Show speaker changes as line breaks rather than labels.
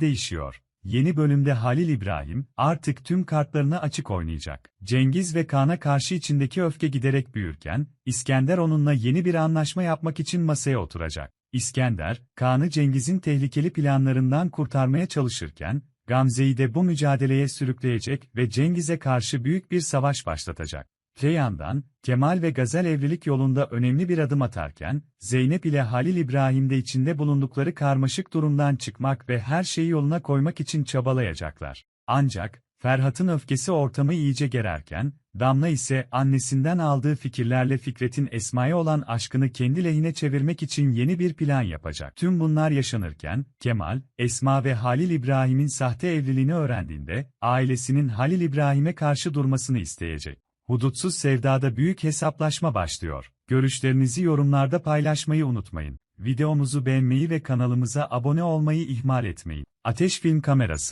değişiyor. Yeni bölümde Halil İbrahim, artık tüm kartlarını açık oynayacak. Cengiz ve Kaan'a karşı içindeki öfke giderek büyürken, İskender onunla yeni bir anlaşma yapmak için masaya oturacak. İskender, Kaan'ı Cengiz'in tehlikeli planlarından kurtarmaya çalışırken, Gamze'yi de bu mücadeleye sürükleyecek ve Cengiz'e karşı büyük bir savaş başlatacak. Te Kemal ve Gazel evlilik yolunda önemli bir adım atarken, Zeynep ile Halil İbrahim de içinde bulundukları karmaşık durumdan çıkmak ve her şeyi yoluna koymak için çabalayacaklar. Ancak, Ferhat'ın öfkesi ortamı iyice gererken, Damla ise annesinden aldığı fikirlerle Fikret'in Esma'ya olan aşkını kendi lehine çevirmek için yeni bir plan yapacak. Tüm bunlar yaşanırken, Kemal, Esma ve Halil İbrahim'in sahte evliliğini öğrendiğinde, ailesinin Halil İbrahim'e karşı durmasını isteyecek. Hudutsuz sevdada büyük hesaplaşma başlıyor. Görüşlerinizi yorumlarda paylaşmayı unutmayın. Videomuzu beğenmeyi ve kanalımıza abone olmayı ihmal etmeyin. Ateş Film Kamerası